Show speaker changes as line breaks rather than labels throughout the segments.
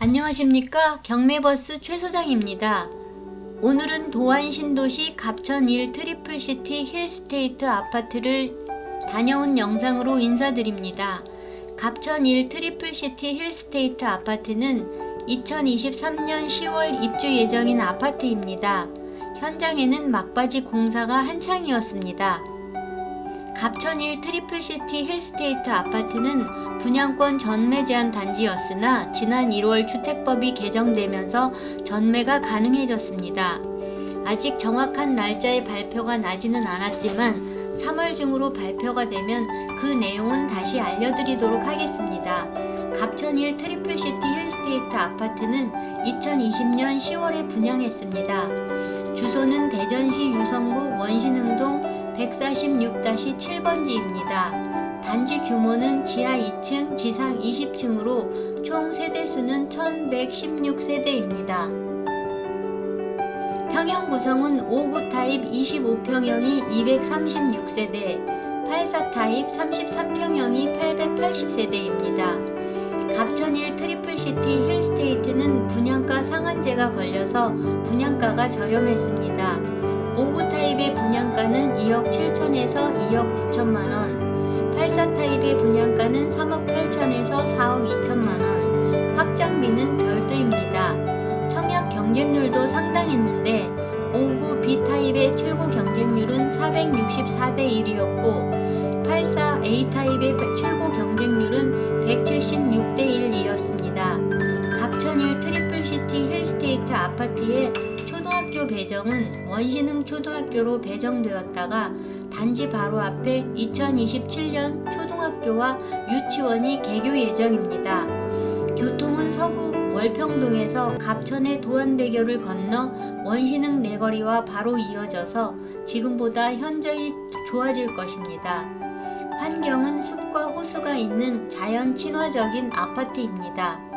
안녕하십니까 경매버스 최 소장입니다. 오늘은 도안 신도시 갑천 1 트리플 시티 힐스테이트 아파트를 다녀온 영상으로 인사드립니다. 갑천 1 트리플 시티 힐스테이트 아파트는 2023년 10월 입주 예정인 아파트입니다. 현장에는 막바지 공사가 한창이었습니다. 갑천일 트리플시티 힐스테이트 아파트는 분양권 전매 제한 단지였으나 지난 1월 주택법이 개정되면서 전매가 가능해졌습니다. 아직 정확한 날짜의 발표가 나지는 않았지만 3월 중으로 발표가 되면 그 내용은 다시 알려드리도록 하겠습니다. 갑천일 트리플시티 힐스테이트 아파트는 2020년 10월에 분양했습니다. 주소는 대전시 유성구 원신흥동 146-7번지입니다. 단지 규모는 지하 2층, 지상 20층으로 총 세대수는 1116세대입니다. 평형 구성은 5구 타입 25평형이 236세대, 84 타입 33평형이 880세대입니다. 갑천일 트리플시티 힐스테이트는 분양가 상한제가 걸려서 분양가가 저렴했습니다. 5구 타입의 분양가는 2억 7천에서 2억 9천만 원, 84 타입의 분양가는 3억 8천에서 4억 2천만 원, 확장비는 별도입니다. 청약 경쟁률도 상당했는데 5구 B 타입의 최고 경쟁률은 464대 1이었고 84 A 타입의 최고 경쟁률은 176대 1이었습니다. 갑천일 트리플시티 힐스테이트 아파트의 초등 학교 배정은 원신흥 초등학교로 배정되었다가 단지 바로 앞에 2027년 초등학교와 유치원이 개교 예정입니다. 교통은 서구 월평동에서 갑천의 도안대교를 건너 원신흥 내거리와 바로 이어져서 지금보다 현저히 좋아질 것입니다. 환경은 숲과 호수가 있는 자연 친화적인 아파트입니다.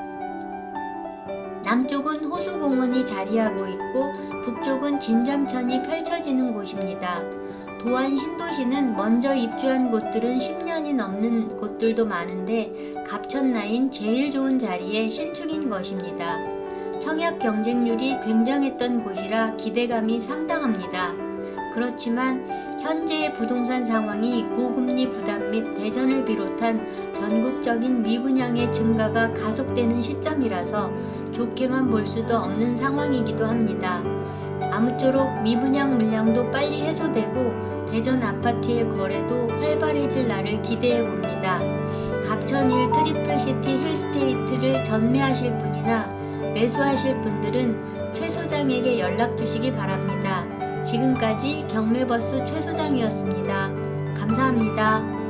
남쪽은 호수공원이 자리하고 있고 북쪽은 진잠천이 펼쳐지는 곳입니다. 도안 신도시는 먼저 입주한 곳들은 10년이 넘는 곳들도 많은데 갑천 라인 제일 좋은 자리에 신축인 것입니다. 청약 경쟁률이 굉장했던 곳이라 기대감이 상당합니다. 그렇지만 현재의 부동산 상황이 고금리 부담 및 대전을 비롯한 전국적인 미분양의 증가가 가속되는 시점이라서 좋게만 볼 수도 없는 상황이기도 합니다. 아무쪼록 미분양 물량도 빨리 해소되고 대전 아파트의 거래도 활발해질 날을 기대해 봅니다. 갑천일 트리플시티 힐스테이트를 전매하실 분이나 매수하실 분들은 최 소장에게 연락 주시기 바랍니다. 지금까지 경매버스 최 소장이었습니다. 감사합니다.